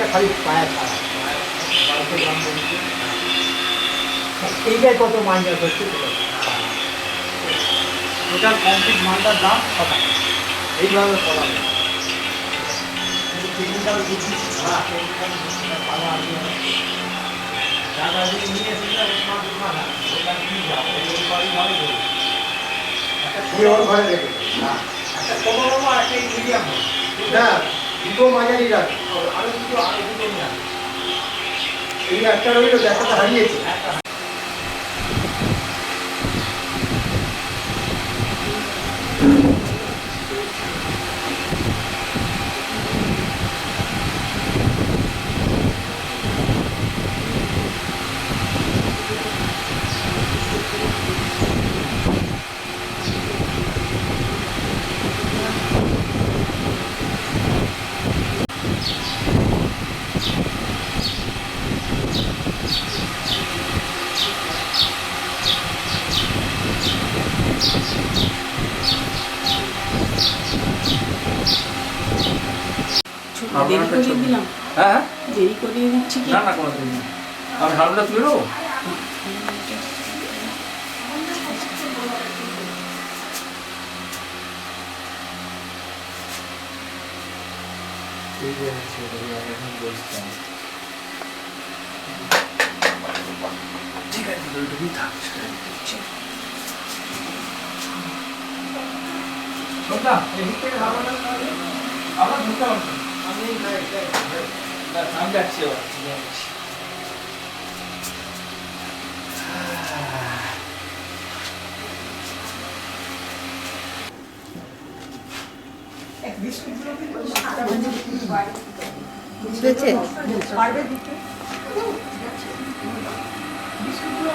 এইটা খালি পায়া ছাড়া এইটাই কত মাইনাস হচ্ছে টোটাল কমপ্লিট মালটার দাম কত এইভাবে করা যায়। টেকনিক্যাল বুদ্ধি ছাড়া টেকনিক্যাল ভালো আসবে না টাকা নিয়ে এসে ওর মাছ মাথা ওটা কি যাবে ওই বাড়ি ভালো করবে ঘরে রেখে একটা আর একটা মিডিয়াম না দুটো মাঝারি রাখি। আরও দুটো আরও দুটো নিয়ে এই একটা রইল দেখাটা হারিয়েছে। একটা দেরি করিয়ে দিলাম। হ্যাঁ দেরি করিয়ে দিচ্ছি কি? না না কোনো দিন আমি হালুটা তুলে দেবো ঠিক আছে থাক আমি এই না, এটা, এটা, না, যাচ্ছি এবার যাচ্ছি বুঝেছে বিস্কুটগুলো